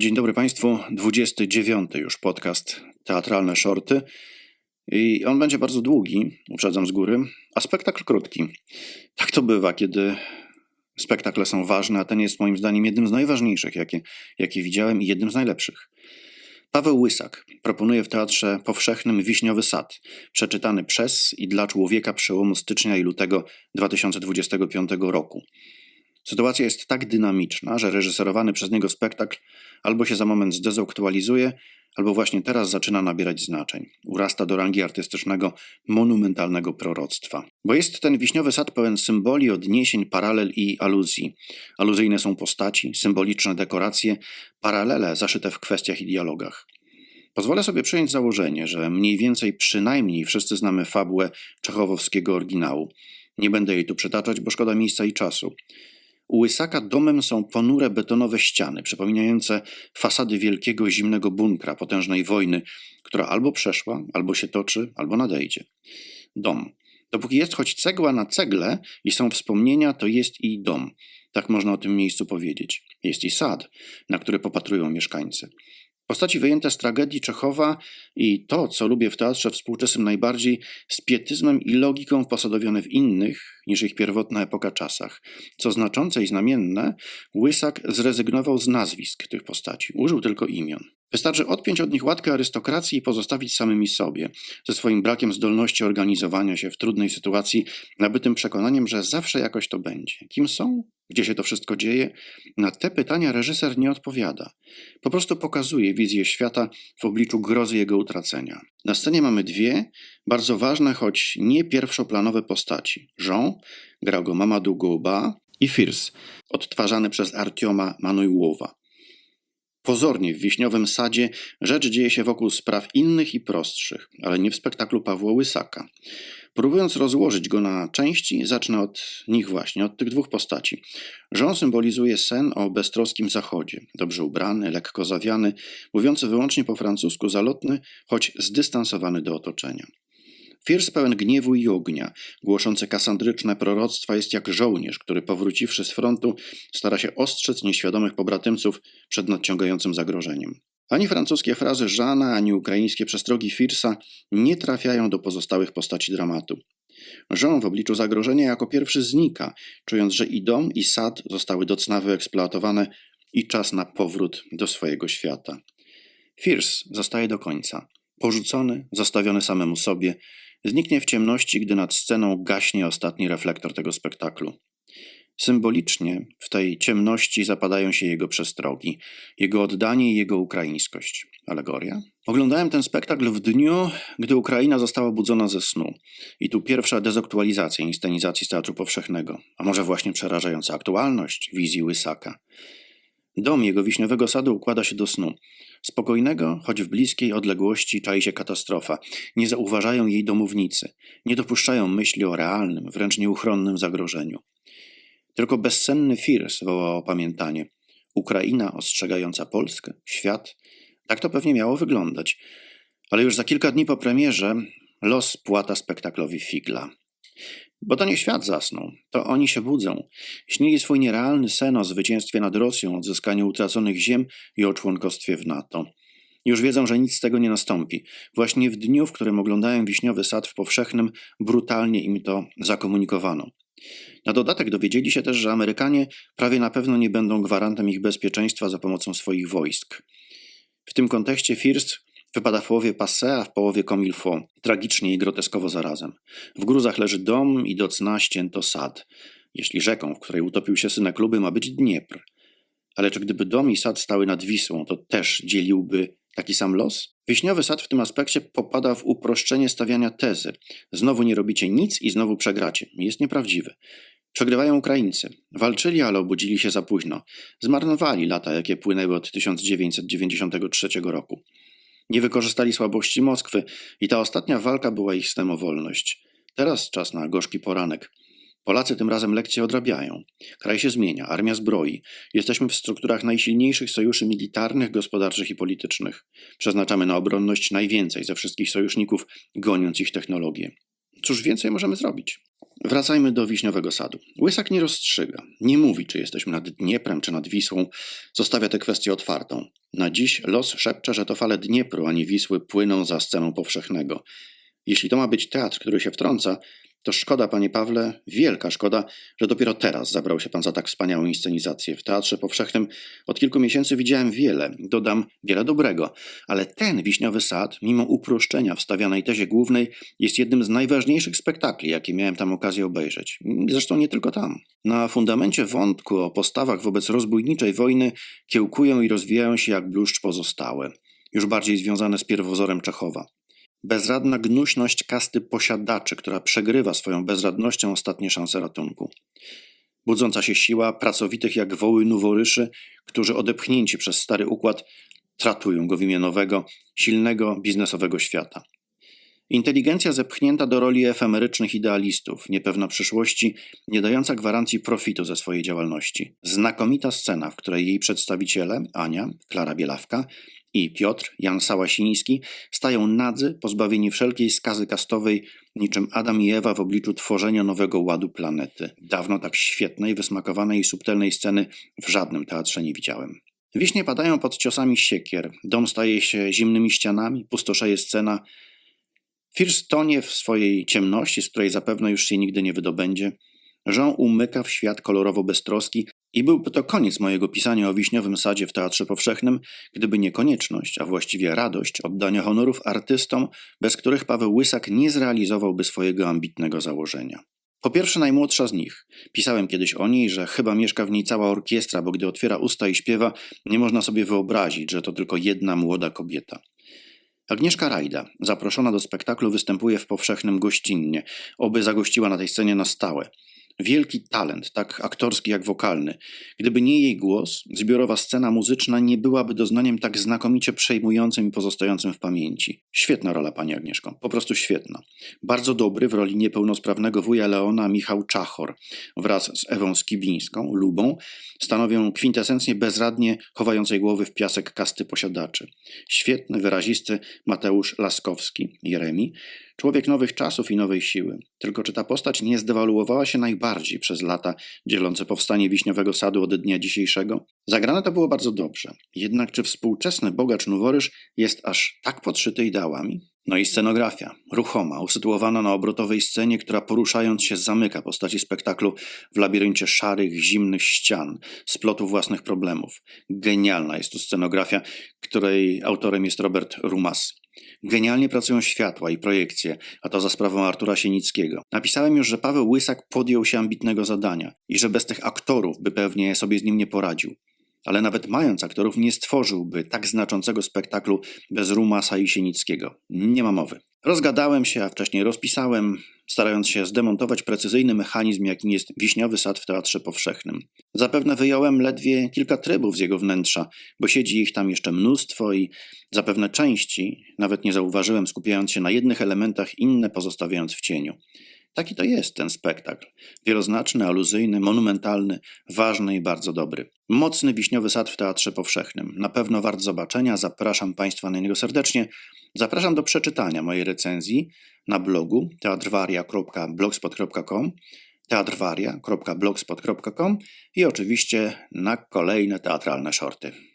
Dzień dobry Państwu. 29 już podcast Teatralne Shorty. I on będzie bardzo długi, uprzedzam z góry, a spektakl krótki. Tak to bywa, kiedy spektakle są ważne, a ten jest moim zdaniem jednym z najważniejszych, jakie, jakie widziałem i jednym z najlepszych. Paweł Łysak proponuje w Teatrze Powszechnym Wiśniowy Sad, przeczytany przez i dla człowieka przełomu stycznia i lutego 2025 roku. Sytuacja jest tak dynamiczna, że reżyserowany przez niego spektakl albo się za moment zdezaktualizuje, albo właśnie teraz zaczyna nabierać znaczeń. Urasta do rangi artystycznego, monumentalnego proroctwa. Bo jest ten wiśniowy sad pełen symboli, odniesień, paralel i aluzji. Aluzyjne są postaci, symboliczne dekoracje, paralele zaszyte w kwestiach i dialogach. Pozwolę sobie przyjąć założenie, że mniej więcej przynajmniej wszyscy znamy fabułę czechowowskiego oryginału. Nie będę jej tu przytaczać, bo szkoda miejsca i czasu. U Łysaka domem są ponure betonowe ściany, przypominające fasady wielkiego zimnego bunkra potężnej wojny, która albo przeszła, albo się toczy, albo nadejdzie. Dom. Dopóki jest choć cegła na cegle i są wspomnienia, to jest i dom. Tak można o tym miejscu powiedzieć. Jest i sad, na który popatrują mieszkańcy. Postaci wyjęte z tragedii Czechowa i to, co lubię w teatrze współczesnym najbardziej, z pietyzmem i logiką posadowione w innych niż ich pierwotna epoka czasach. Co znaczące i znamienne, Łysak zrezygnował z nazwisk tych postaci, użył tylko imion. Wystarczy odpiąć od nich łatkę arystokracji i pozostawić samymi sobie, ze swoim brakiem zdolności organizowania się w trudnej sytuacji, nabytym przekonaniem, że zawsze jakoś to będzie. Kim są? Gdzie się to wszystko dzieje? Na te pytania reżyser nie odpowiada. Po prostu pokazuje wizję świata w obliczu grozy jego utracenia. Na scenie mamy dwie, bardzo ważne, choć nie pierwszoplanowe postaci. Jean, gra go Mamadou Gouba i Firs, odtwarzany przez Artioma Manujłowa. Pozornie w Wiśniowym Sadzie rzecz dzieje się wokół spraw innych i prostszych, ale nie w spektaklu Pawła Łysaka. Próbując rozłożyć go na części, zacznę od nich właśnie, od tych dwóch postaci. Jean symbolizuje sen o beztroskim zachodzie. Dobrze ubrany, lekko zawiany, mówiący wyłącznie po francusku, zalotny, choć zdystansowany do otoczenia. Firs pełen gniewu i ognia, głoszący kasandryczne proroctwa jest jak żołnierz, który powróciwszy z frontu stara się ostrzec nieświadomych pobratymców przed nadciągającym zagrożeniem. Ani francuskie frazy Żana, ani ukraińskie przestrogi Firsa nie trafiają do pozostałych postaci dramatu. Jean w obliczu zagrożenia jako pierwszy znika, czując, że i dom, i sad zostały docna wyeksploatowane i czas na powrót do swojego świata. Firs zostaje do końca. Porzucony, zostawiony samemu sobie, zniknie w ciemności, gdy nad sceną gaśnie ostatni reflektor tego spektaklu. Symbolicznie w tej ciemności zapadają się jego przestrogi, jego oddanie i jego ukraińskość. Alegoria? Oglądałem ten spektakl w dniu, gdy Ukraina została budzona ze snu. I tu pierwsza dezaktualizacja inscenizacji z Teatru Powszechnego, a może właśnie przerażająca aktualność wizji Łysaka. Dom jego wiśniowego sadu układa się do snu. Spokojnego, choć w bliskiej odległości czai się katastrofa. Nie zauważają jej domownicy. Nie dopuszczają myśli o realnym, wręcz nieuchronnym zagrożeniu. Tylko bezsenny Firs wołał opamiętanie. Ukraina ostrzegająca Polskę, świat. Tak to pewnie miało wyglądać. Ale już za kilka dni po premierze los płata spektaklowi figla. Bo to nie świat zasnął, to oni się budzą. Śnili swój nierealny sen o zwycięstwie nad Rosją, odzyskaniu utraconych ziem i o członkostwie w NATO. Już wiedzą, że nic z tego nie nastąpi. Właśnie w dniu, w którym oglądałem Wiśniowy Sad w Powszechnym, brutalnie im to zakomunikowano. Na dodatek dowiedzieli się też, że Amerykanie prawie na pewno nie będą gwarantem ich bezpieczeństwa za pomocą swoich wojsk. W tym kontekście First wypada w połowie passé, a w połowie comme tragicznie i groteskowo zarazem. W gruzach leży dom i do cna ścięto sad. Jeśli rzeką, w której utopił się synek Luby, ma być Dniepr. Ale czy gdyby dom i sad stały nad Wisłą, to też dzieliłby taki sam los? Wiśniowy sad w tym aspekcie popada w uproszczenie stawiania tezy. Znowu nie robicie nic i znowu przegracie. Jest nieprawdziwy. Przegrywają Ukraińcy. Walczyli, ale obudzili się za późno. Zmarnowali lata, jakie płynęły od 1993 roku. Nie wykorzystali słabości Moskwy i ta ostatnia walka była ich snem o wolność. Teraz czas na gorzki poranek. Polacy tym razem lekcje odrabiają. Kraj się zmienia, armia zbroi. Jesteśmy w strukturach najsilniejszych sojuszy militarnych, gospodarczych i politycznych. Przeznaczamy na obronność najwięcej ze wszystkich sojuszników, goniąc ich technologię. Cóż więcej możemy zrobić? Wracajmy do Wiśniowego Sadu. Łysak nie rozstrzyga, nie mówi, czy jesteśmy nad Dnieprem, czy nad Wisłą, zostawia tę kwestię otwartą. Na dziś los szepcze, że to fale Dniepru, a nie Wisły płyną za sceną powszechnego. Jeśli to ma być teatr, który się wtrąca, to szkoda, panie Pawle, wielka szkoda, że dopiero teraz zabrał się pan za tak wspaniałą inscenizację. W Teatrze Powszechnym od kilku miesięcy widziałem wiele, dodam wiele dobrego, ale ten Wiśniowy Sad, mimo uproszczenia wstawianej tezie głównej, jest jednym z najważniejszych spektakli, jakie miałem tam okazję obejrzeć. Zresztą nie tylko tam. Na fundamencie wątku o postawach wobec rozbójniczej wojny kiełkują i rozwijają się jak bluszcz pozostałe, już bardziej związane z pierwowzorem Czechowa. Bezradna gnuśność kasty posiadaczy, która przegrywa swoją bezradnością ostatnie szanse ratunku. Budząca się siła pracowitych jak woły noworyszy, którzy odepchnięci przez stary układ tratują go w imię nowego, silnego biznesowego świata. Inteligencja zepchnięta do roli efemerycznych idealistów, niepewna przyszłości, nie dająca gwarancji profitu ze swojej działalności. Znakomita scena, w której jej przedstawiciele, Ania, Klara Bielawka, i Piotr, Jan Sałasiński stają nadzy, pozbawieni wszelkiej skazy kastowej, niczym Adam i Ewa w obliczu tworzenia nowego ładu planety. Dawno tak świetnej, wysmakowanej i subtelnej sceny w żadnym teatrze nie widziałem. Wiśnie padają pod ciosami siekier, dom staje się zimnymi ścianami, pustoszeje scena. First tonie w swojej ciemności, z której zapewne już się nigdy nie wydobędzie. Jean umyka w świat kolorowo beztroski, i byłby to koniec mojego pisania o wiśniowym sadzie w Teatrze Powszechnym, gdyby nie konieczność, a właściwie radość oddania honorów artystom, bez których Paweł Łysak nie zrealizowałby swojego ambitnego założenia. Po pierwsze najmłodsza z nich. Pisałem kiedyś o niej, że chyba mieszka w niej cała orkiestra, bo gdy otwiera usta i śpiewa, nie można sobie wyobrazić, że to tylko jedna młoda kobieta. Agnieszka Rajda, zaproszona do spektaklu, występuje w powszechnym gościnnie, oby zagościła na tej scenie na stałe. Wielki talent, tak aktorski jak wokalny. Gdyby nie jej głos, zbiorowa scena muzyczna nie byłaby doznaniem tak znakomicie przejmującym i pozostającym w pamięci. Świetna rola, pani Agnieszko, po prostu świetna. Bardzo dobry w roli niepełnosprawnego wuja Leona Michał Czachor wraz z Ewą Skibińską, Lubą, stanowią kwintesencję bezradnie chowającej głowy w piasek kasty posiadaczy. Świetny, wyrazisty Mateusz Laskowski, Jeremi, Człowiek nowych czasów i nowej siły. Tylko czy ta postać nie zdewaluowała się najbardziej przez lata dzielące powstanie Wiśniowego Sadu od dnia dzisiejszego? Zagrane to było bardzo dobrze. Jednak czy współczesny bogacz Noworyż jest aż tak podszyty ideałami? No i scenografia, ruchoma, usytuowana na obrotowej scenie, która poruszając się zamyka postaci spektaklu w labiryncie szarych, zimnych ścian, splotu własnych problemów. Genialna jest to scenografia, której autorem jest Robert Rumas. Genialnie pracują światła i projekcje, a to za sprawą Artura Sienickiego. Napisałem już, że Paweł Łysak podjął się ambitnego zadania i że bez tych aktorów by pewnie sobie z nim nie poradził. Ale nawet mając aktorów nie stworzyłby tak znaczącego spektaklu bez Rumasa i Sienickiego. Nie ma mowy. Rozgadałem się, a wcześniej rozpisałem, starając się zdemontować precyzyjny mechanizm, jakim jest wiśniowy sad w Teatrze Powszechnym. Zapewne wyjąłem ledwie kilka trybów z jego wnętrza, bo siedzi ich tam jeszcze mnóstwo i zapewne części, nawet nie zauważyłem, skupiając się na jednych elementach, inne pozostawiając w cieniu. Taki to jest ten spektakl. Wieloznaczny, aluzyjny, monumentalny, ważny i bardzo dobry. Mocny wiśniowy sad w Teatrze Powszechnym. Na pewno wart zobaczenia. Zapraszam Państwa na niego serdecznie. Zapraszam do przeczytania mojej recenzji na blogu teatrwaria.blogspot.com teatrwaria.blogspot.com i oczywiście na kolejne teatralne shorty.